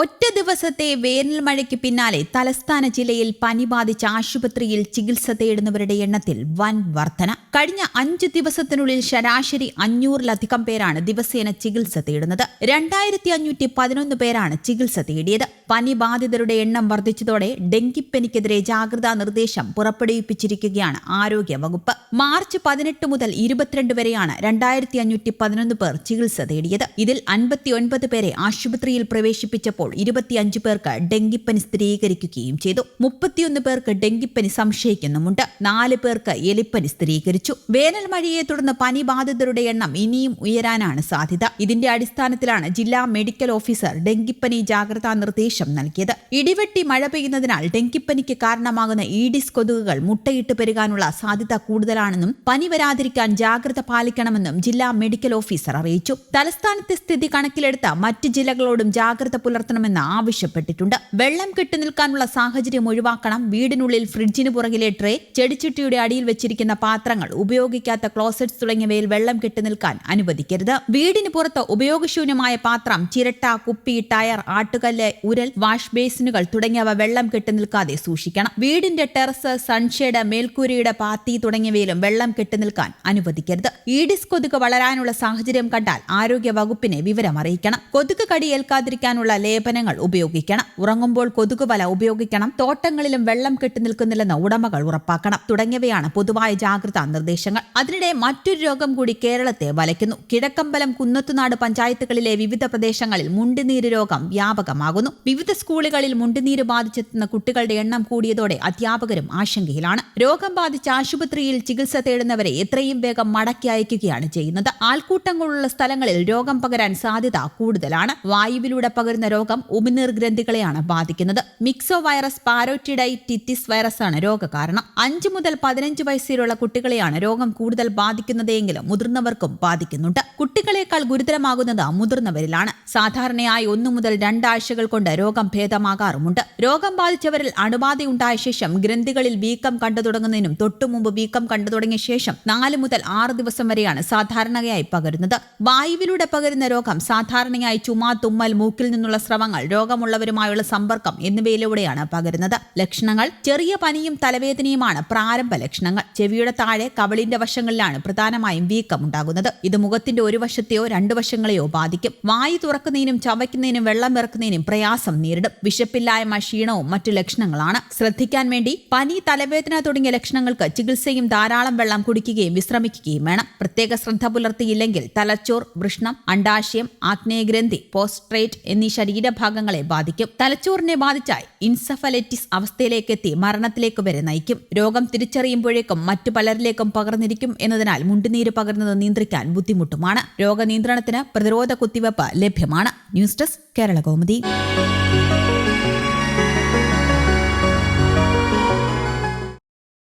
ഒറ്റ ദിവസത്തെ വേനൽ മഴയ്ക്ക് പിന്നാലെ തലസ്ഥാന ജില്ലയിൽ പനി ബാധിച്ച ആശുപത്രിയിൽ ചികിത്സ തേടുന്നവരുടെ എണ്ണത്തിൽ വൻ വർധന. കഴിഞ്ഞ അഞ്ച് ദിവസത്തിനുള്ളിൽ ശരാശരി അഞ്ഞൂറിലധികം പേരാണ് ദിവസേന ചികിത്സ തേടുന്നത്. രണ്ടായിരത്തി അഞ്ഞൂറ്റി പതിനൊന്ന് പേരാണ് ചികിത്സ തേടിയത്. പനി ബാധിതരുടെ എണ്ണം വർദ്ധിച്ചതോടെ ഡെങ്കിപ്പനിക്കെതിരെ ജാഗ്രതാ നിർദ്ദേശം പുറപ്പെടുവിപ്പിച്ചിരിക്കുകയാണ് ആരോഗ്യ വകുപ്പ്. മാർച്ച് പതിനെട്ട് മുതൽ ഇരുപത്തിരണ്ട് വരെയാണ് രണ്ടായിരത്തി അഞ്ഞൂറ്റി പതിനൊന്ന് പേർ ചികിത്സ തേടിയത്. ഇതിൽ അൻപത്തിയൊൻപത് പേരെ ആശുപത്രിയിൽ പ്രവേശിപ്പിച്ചപ്പോൾ ഇരുപത്തിയഞ്ച് പേർക്ക് ഡെങ്കിപ്പനി സ്ഥിരീകരിക്കുകയും ചെയ്തു. മുപ്പത്തിയൊന്ന് പേർക്ക് ഡെങ്കിപ്പനി സംശയിക്കുന്നുമുണ്ട്. നാല് പേർക്ക് എലിപ്പനി സ്ഥിരീകരിച്ചു. വേനൽ മഴയെ തുടർന്ന് പനി ബാധിതരുടെ എണ്ണം ഇനിയും ഉയരാനാണ് സാധ്യത. ഇതിന്റെ അടിസ്ഥാനത്തിലാണ് ജില്ലാ മെഡിക്കൽ ഓഫീസർ ഡെങ്കിപ്പനി ജാഗ്രതാ നിർദ്ദേശം നൽകിയത്. ഇടിവെട്ടി മഴ പെയ്യുന്നതിനാൽ ഡെങ്കിപ്പനിക്ക് കാരണമാകുന്ന ഈഡിസ് കൊതുകുകൾ മുട്ടയിട്ട് പെരുകാനുള്ള സാധ്യത കൂടുതലാണെന്നും പനി വരാതിരിക്കാൻ ജാഗ്രത പാലിക്കണമെന്നും ജില്ലാ മെഡിക്കൽ ഓഫീസർ അറിയിച്ചു. തലസ്ഥാനത്തെ സ്ഥിതി കണക്കിലെടുത്ത മറ്റ് ജില്ലകളോടും ജാഗ്രത പുലർത്തണമെന്ന് ആവശ്യപ്പെട്ടിട്ടുണ്ട്. വെള്ളം കെട്ടി നിൽക്കാനുള്ള സാഹചര്യം ഒഴിവാക്കണം. വീടിനുള്ളിൽ ഫ്രിഡ്ജിന് പുറകിലെ ട്രേ ചെടിച്ചട്ടിയുടെ അടിയിൽ വെച്ചിരിക്കുന്ന പാത്രങ്ങൾ ഉപയോഗിക്കാത്ത ക്ലോസറ്റ്സ് തുടങ്ങിയവയിൽ വെള്ളം കെട്ടി നിൽക്കാൻ അനുവദിക്കരുത്. വീടിന് പുറത്ത് ഉപയോഗശൂന്യമായ പാത്രം ചിരട്ട കുപ്പി ടയർ ആട്ടുകല്ല് ഉരൽ വാഷ് ബേസിനുകൾ തുടങ്ങിയവ വെള്ളം കെട്ടി നിൽക്കാതെ സൂക്ഷിക്കണം. വീടിന്റെ ടെറസ് സൺഷെയ്ഡ് മേൽക്കൂരയുടെ പാത്തി തുടങ്ങിയവയിലും വെള്ളം കെട്ടി നിൽക്കാൻ അനുവദിക്കരുത്. ഈഡിസ് കൊതുക് വളരാനുള്ള സാഹചര്യം കണ്ടാൽ ആരോഗ്യ വകുപ്പിനെ വിവരം അറിയിക്കണം കൊതുക് കടി ഏൽക്കാതിരിക്കാനുള്ള ലേപനങ്ങൾ ഉപയോഗിക്കണം. ഉറങ്ങുമ്പോൾ കൊതുക് വല ഉപയോഗിക്കണം. തോട്ടങ്ങളിലും വെള്ളം കെട്ടി നിൽക്കുന്നില്ലെന്ന് ഉടമകൾ ഉറപ്പാക്കണം. തുടങ്ങിയവയാണ് പൊതുവായ ജാഗ്രതാ നിർദ്ദേശങ്ങൾ. അതിനിടെ മറ്റൊരു രോഗം കൂടി കേരളത്തെ വലയ്ക്കുന്നു. കിഴക്കമ്പലം കുന്നത്തുനാട് പഞ്ചായത്തുകളിലെ വിവിധ പ്രദേശങ്ങളിൽ മുണ്ടുനീര് രോഗം വ്യാപകമാകുന്നു. വിവിധ സ്കൂളുകളിൽ മുണ്ടുനീര് ബാധിച്ചെത്തുന്ന കുട്ടികളുടെ എണ്ണം കൂടിയതോടെ അധ്യാപകരും ആശങ്കയിലാണ്. രോഗം ബാധിച്ച ആശുപത്രിയിൽ ചികിത്സ തേടുന്നവരെ എത്രയും വേഗം മടക്കി അയക്കുകയാണ് ചെയ്യുന്നത്. ആൾക്കൂട്ടങ്ങളുള്ള സ്ഥലങ്ങളിൽ രോഗം പകരാൻ സാധ്യത കൂടുതലാണ്. വായുവിലൂടെ പകരുന്ന രോഗം ഉമിനീർ ഗ്രന്ഥികളെയാണ് ബാധിക്കുന്നത്. മിക്സോ വൈറസ് പാരോറ്റിഡൈ ടിറ്റിസ് വൈറസ് ആണ് രോഗകാരണം. അഞ്ചു മുതൽ പതിനഞ്ച് വയസ്സിലുള്ള കുട്ടികളെയാണ് രോഗം കൂടുതൽ ബാധിക്കുന്നതെങ്കിലും മുതിർന്നവർക്കും ബാധിക്കുന്നുണ്ട്. കുട്ടികളെക്കാൾ ഗുരുതരമാകുന്നത് മുതിർന്നവരിലാണ്. സാധാരണയായി ഒന്നു മുതൽ രണ്ടാഴ്ചകൾ കൊണ്ട് രോഗം ഭേദമാകാറുമുണ്ട്. രോഗം ബാധിച്ചവരിൽ അണുബാധയുണ്ടായ ശേഷം ഗ്രന്ഥികളിൽ വീക്കം കണ്ടു തുടങ്ങുന്നതിനും തൊട്ടുമുമ്പ് വീക്കം കണ്ടു തുടങ്ങിയ ശേഷം നാല് മുതൽ ആറ് ദിവസം വരെയാണ് സാധാരണയായി പകരുന്നത്. വായുവിലൂടെ പകരുന്ന രോഗം സാധാരണയായി ചുമ തുമ്മൽ മൂക്കിൽ നിന്നുള്ള സ്രവങ്ങൾ രോഗമുള്ളവരുമായുള്ള സമ്പർക്കം എന്നിവയിലൂടെയാണ് പകരുന്നത്. ലക്ഷണങ്ങൾ ചെറിയ പനിയും തലവേദനയുമാണ് പ്രാരംഭ ലക്ഷണങ്ങൾ. ചെവിയുടെ താഴെ കവളിന്റെ വശങ്ങളിലാണ് പ്രധാനമായും വീക്കം ഉണ്ടാകുന്നത്. ഇത് മുഖത്തിന്റെ ഒരു വശത്തെയോ രണ്ടു വശങ്ങളെയോ ബാധിക്കും. വായു തുറക്കുന്നതിനും ചവയ്ക്കുന്നതിനും വെള്ളം ഇറക്കുന്നതിനും പ്രയാസം നേരിടും. വിശപ്പില്ലായ്മ ക്ഷീണവും മറ്റു ലക്ഷണങ്ങളാണ്. ശ്രദ്ധിക്കാൻ വേണ്ടി പനി തലവേദന തുടങ്ങിയ ലക്ഷണങ്ങൾക്ക് ചികിത്സയും ധാരാളം വെള്ളം കുടിക്കുകയും വിശ്രമിക്കുകയും വേണം. പ്രത്യേക ശ്രദ്ധ പുലർത്തിയില്ലെങ്കിൽ തലച്ചോർ വൃഷ്ണം അണ്ടാശയം ആഗ്നേയഗ്രന്ഥി പോസ്ട്രേറ്റ് എന്നീ ശരീരഭാഗങ്ങളെ ബാധിക്കും. തലച്ചോറിനെ ബാധിച്ചാൽ ഇൻസഫലറ്റിസ് അവസ്ഥയിലേക്ക് എത്തി മരണത്തിലേക്ക് വരെ നയിക്കും. രോഗം തിരിച്ചറിയുമ്പോഴേക്കും മറ്റു പലരിലേക്കും പകർന്നിരിക്കും എന്നതിനാൽ മുണ്ടുനീര് പകർന്നത് നിയന്ത്രിക്കാൻ ബുദ്ധിമുട്ടുമാണ്. രോഗനിയന്ത്രണത്തിന് പ്രതിരോധ കുത്തിവയ്പ് ലഭ്യമാണ്. News desk Kerala Kaumudi